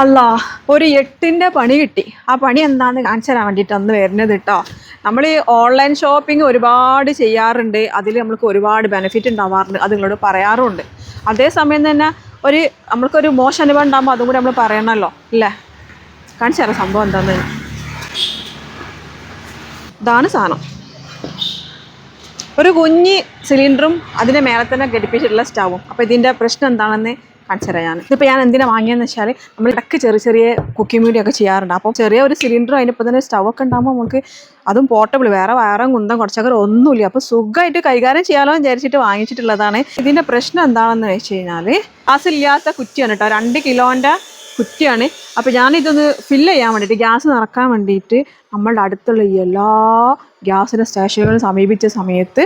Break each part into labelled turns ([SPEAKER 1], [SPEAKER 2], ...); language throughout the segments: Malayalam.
[SPEAKER 1] അല്ല ഒരു എട്ടിന്റെ പണി കിട്ടി. ആ പണി എന്താണെന്ന് കാണിച്ചു തരാൻ വേണ്ടിയിട്ട് അന്ന് വരുന്നത് കേട്ടോ നമ്മൾ ഈ ഓൺലൈൻ ഷോപ്പിംഗ് ഒരുപാട് ചെയ്യാറുണ്ട്. അതിൽ നമ്മൾക്ക് ഒരുപാട് ബെനിഫിറ്റ് ഉണ്ടാവാറുണ്ട്. അത് നിങ്ങളോട് പറയാറുമുണ്ട്. അതേസമയം തന്നെ ഒരു നമ്മൾക്കൊരു മോശം അനുഭവം ഉണ്ടാകുമ്പോൾ അതും കൂടി നമ്മൾ പറയണമല്ലോ അല്ലേ കാണിച്ചു തരാം സംഭവം എന്താണെന്ന് ഇതാണ് സാധനം. ഒരു കുഞ്ഞ് സിലിണ്ടറും അതിന്റെ മേലെ തന്നെ ഘടിപ്പിച്ചിട്ടുള്ള സ്റ്റാവും അപ്പോൾ ഇതിന്റെ പ്രശ്നം എന്താണെന്ന് കാണിച്ചു ഞാൻ ഇതിപ്പോൾ ഞാൻ എന്തിനാണ് വാങ്ങിയെന്ന് വെച്ചാൽ നമ്മൾ ഇടയ്ക്ക് ചെറിയ ചെറിയ കുക്കിംഗ് വീഡിയോ ഒക്കെ ചെയ്യാറുണ്ട്. അപ്പോൾ ചെറിയ ഒരു സിലിണ്ടറും അതിനിപ്പോൾ തന്നെ സ്റ്റവ് ഒക്കെ ഉണ്ടാകുമ്പോൾ നമുക്ക് അതും പോർട്ടബിൾ വേറെ വയറും കുന്തം കുറച്ചൊക്കെ ഒന്നുമില്ല. അപ്പോൾ സുഖമായിട്ട് കൈകാര്യം ചെയ്യാലോ വിചാരിച്ചിട്ട് വാങ്ങിച്ചിട്ടുള്ളതാണ്. ഇതിന്റെ പ്രശ്നം എന്താണെന്ന് വെച്ച് കഴിഞ്ഞാൽ ഗ്യാസില്ലാത്ത കുറ്റിയാണ് കേട്ടോ. രണ്ട് കിലോന്റെ കുറ്റിയാണ്. അപ്പോൾ ഞാനിതൊന്ന് ഫില്ല് ചെയ്യാൻ വേണ്ടിയിട്ട് ഗ്യാസ് നിറക്കാൻ വേണ്ടിയിട്ട് നമ്മളുടെ അടുത്തുള്ള എല്ലാ ഗ്യാസിന്റെ സ്റ്റേഷനുകളും സമീപിച്ച സമയത്ത്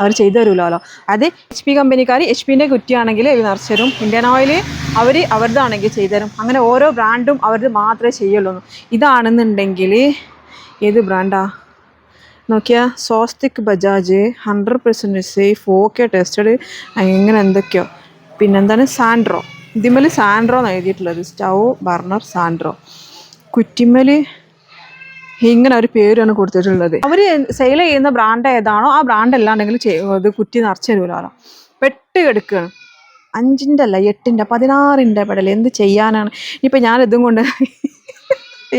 [SPEAKER 1] അവർ ചെയ്തു തരുമല്ലോ അത് എച്ച് പി കമ്പനിക്കാർ എച്ച് പിന്റെ കുറ്റിയാണെങ്കിൽ നിറച്ച് തരും ഇന്ത്യൻ ഓയിൽ അവർ അവരുതാണെങ്കിൽ ചെയ്തു തരും. അങ്ങനെ ഓരോ ബ്രാൻഡും അവരത് മാത്രമേ ചെയ്യുള്ളൂ. ഇതാണെന്നുണ്ടെങ്കിൽ ഏത് ബ്രാൻഡാ നോക്കിയാൽ സോസ്തിക് Bajaj hundred percent safe okay tested അങ്ങനെ എന്തൊക്കെയോ. പിന്നെന്താണ്? സാൻഡ്രോ ഇതിമേൽ സാൻഡ്രോ എന്ന് എഴുതിയിട്ടുള്ളത്. സ്റ്റൗ ബർണർ സാൻഡ്രോ കുറ്റിമേൽ ഇങ്ങനെ ഒരു പേരാണ് കൊടുത്തിട്ടുള്ളത്. അവർ സെയിൽ ചെയ്യുന്ന ബ്രാൻഡ് ഏതാണോ ആ ബ്രാൻഡ് അല്ലാണ്ടെങ്കിൽ ഇത് കുറ്റി നിറച്ച് തരുമല്ലോ പെട്ട് കെടുക്കുകയാണ് അഞ്ചിന്റെ അല്ല എട്ടിന്റെ പതിനാറിന്റെ പെടൽ എന്ത് ചെയ്യാനാണ്? ഇനിയിപ്പോൾ ഞാൻ ഇതും കൊണ്ട്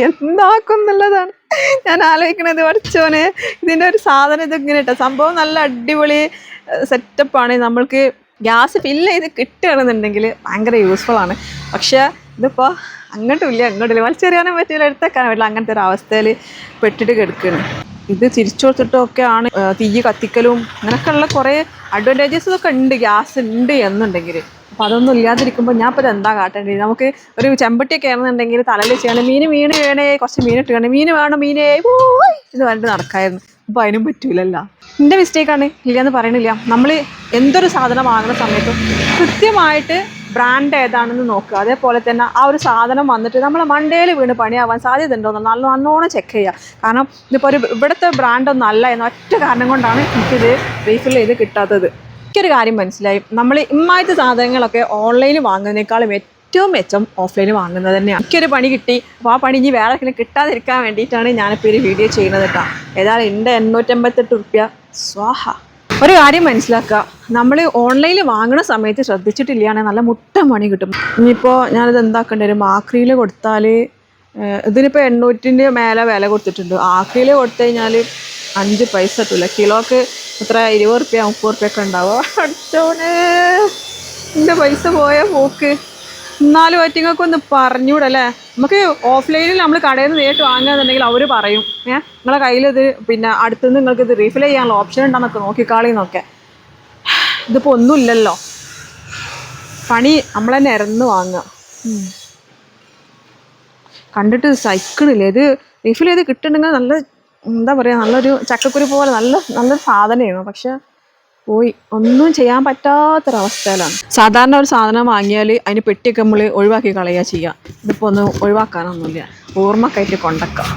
[SPEAKER 1] എന്താക്കും എന്നുള്ളതാണ് ഞാൻ ആലോചിക്കണത് പഠിച്ചോനെ ഇതിന്റെ ഒരു സാധനം ഇത് ഇങ്ങനെ ഇട്ട. സംഭവം നല്ല അടിപൊളി സെറ്റപ്പാണ് നമ്മൾക്ക് ഗ്യാസ് ഫില്ല് ചെയ്ത് കിട്ടുകയാണെന്നുണ്ടെങ്കിൽ ഭയങ്കര യൂസ്ഫുൾ ആണ്. പക്ഷേ ഇതിപ്പോൾ അങ്ങോട്ടും ഇല്ല അങ്ങോട്ടും ഇല്ല വലിച്ചെറിയാനും പറ്റില്ല എടുത്തേക്കാൻ പറ്റില്ല അങ്ങനത്തെ ഒരു അവസ്ഥയിൽ പെട്ടിട്ട് കിടക്കുകയാണ് ഇത് തിരിച്ചു കൊടുത്തിട്ടൊക്കെയാണ് ആ, തീ കത്തിക്കലും അങ്ങനെയൊക്കെയുള്ള കുറേ അഡ്വാന്റേജസ് ഒക്കെ ഉണ്ട് ഗ്യാസ് ഉണ്ട് എന്നുണ്ടെങ്കിൽ അപ്പോൾ അതൊന്നും ഇല്ലാതിരിക്കുമ്പോൾ ഞാൻ ഇപ്പോൾ എന്താ കാട്ടേണ്ടത് നമുക്ക് ഒരു ചെമ്പട്ടിയൊക്കെ ആണെന്നുണ്ടെങ്കിൽ തലയിൽ ചെയ്യണം മീൻ മീൻ വേണേ കുറച്ച് മീൻ വേണേ മീൻ വേണം മീനേ ഇത് പറഞ്ഞിട്ട് നടക്കായിരുന്നു. അപ്പോൾ അതിനും പറ്റൂലല്ലോ. എന്റെ മിസ്റ്റേക്കാണ് ഇല്ലയെന്ന് പറയണില്ല. നമ്മൾ എന്തൊരു സാധനം വാങ്ങുന്ന സമയത്തും കൃത്യമായിട്ട് ബ്രാൻഡ് ഏതാണെന്ന് നോക്കുക. അതേപോലെ തന്നെ ആ ഒരു സാധനം വന്നിട്ട് നമ്മൾ മണ്ടയിൽ വീണ് പണിയാവാൻ സാധ്യത ഉണ്ടോ നല്ല നല്ലോണം ചെക്ക് ചെയ്യുക. കാരണം ഇതിപ്പോൾ ഒരു ഇവിടുത്തെ ബ്രാൻഡൊന്നും അല്ല എന്ന ഒറ്റ കാരണം കൊണ്ടാണ് എനിക്കിത് റീഫിൽ ചെയ്ത് കിട്ടാത്തത്. എനിക്കൊരു കാര്യം മനസ്സിലായി. നമ്മൾ ഇമ്മായിട്ട് സാധനങ്ങളൊക്കെ ഓൺലൈനിൽ വാങ്ങുന്നതിനേക്കാളും ഏറ്റവും മെച്ചം ഓഫ്ലൈനിൽ വാങ്ങുന്നത് തന്നെയാണ്. എനിക്കൊരു പണി കിട്ടി. അപ്പോൾ ആ പണി ഇനി വേറെ ആർക്കെങ്കിലും കിട്ടാതിരിക്കാൻ വേണ്ടിയിട്ടാണ് ഞാനിപ്പോൾ ഒരു വീഡിയോ ചെയ്യുന്നത് കേട്ടോ. ഏതായാലും എന്റെ എണ്ണൂറ്റമ്പത്തെട്ട് റുപ്യ സ്വാഹ. ഒരു കാര്യം മനസ്സിലാക്കുക. നമ്മൾ ഓൺലൈനിൽ വാങ്ങുന്ന സമയത്ത് ശ്രദ്ധിച്ചിട്ടില്ലാണെങ്കിൽ നല്ല മുട്ട മണി കിട്ടും. ഇനിയിപ്പോൾ ഞാനിത് എന്താക്കേണ്ടി വരും? ആക്രിയിൽ കൊടുത്താൽ ഇതിനിപ്പോൾ എണ്ണൂറ്റിന്റെ മേലെ വില കൊടുത്തിട്ടുണ്ട്. ആക്രിയിൽ കൊടുത്തു കഴിഞ്ഞാൽ അഞ്ച് പൈസ കിട്ടില്ല കിലോക്ക് എത്ര? ഇരുപത് റുപ്യ മുപ്പത് റുപ്യ ഒക്കെ ഉണ്ടാവുക അടിച്ചോനെ. എന്റെ പൈസ പോയ പോക്ക് എന്നാലും പറ്റിങ്ങൾക്ക് ഒന്ന് പറഞ്ഞൂടല്ലേ നമുക്ക് ഓഫ്ലൈനിൽ നമ്മൾ കടയിൽ നിന്ന് നേരിട്ട് വാങ്ങുകയെന്നുണ്ടെങ്കിൽ അവർ പറയും. ഏഹ് നിങ്ങളെ കയ്യിൽ ഇത് പിന്നെ അടുത്തുനിന്ന് നിങ്ങൾക്ക് ഇത് റീഫിൽ ചെയ്യാനുള്ള ഓപ്ഷൻ ഉണ്ടെന്നൊക്കെ നോക്കിക്കാളിന്നൊക്കെ. ഇതിപ്പോൾ ഒന്നുമില്ലല്ലോ. പണി നമ്മൾ തന്നെ ഇറന്ന് വാങ്ങുക. കണ്ടിട്ട് സഹിക്കണില്ല? ഇത് റീഫിൽ ചെയ്ത് കിട്ടുന്നുണ്ടെങ്കിൽ നല്ല എന്താ പറയുക നല്ലൊരു ചക്കക്കുരു പോലെ നല്ല നല്ലൊരു സാധനമായിരുന്നു പക്ഷെ പോയി. ഒന്നും ചെയ്യാൻ പറ്റാത്തൊരവസ്ഥയിലാണ്. സാധാരണ ഒരു സാധനം വാങ്ങിയാൽ അതിന് പെട്ടിയൊക്കെ നമ്മൾ ഒഴിവാക്കി കളയുക ചെയ്യുക ഇതിപ്പോൾ ഒന്ന് ഒഴിവാക്കാനൊന്നുമില്ല. ഓർമ്മക്കായിട്ട് കൊണ്ടക്കാം.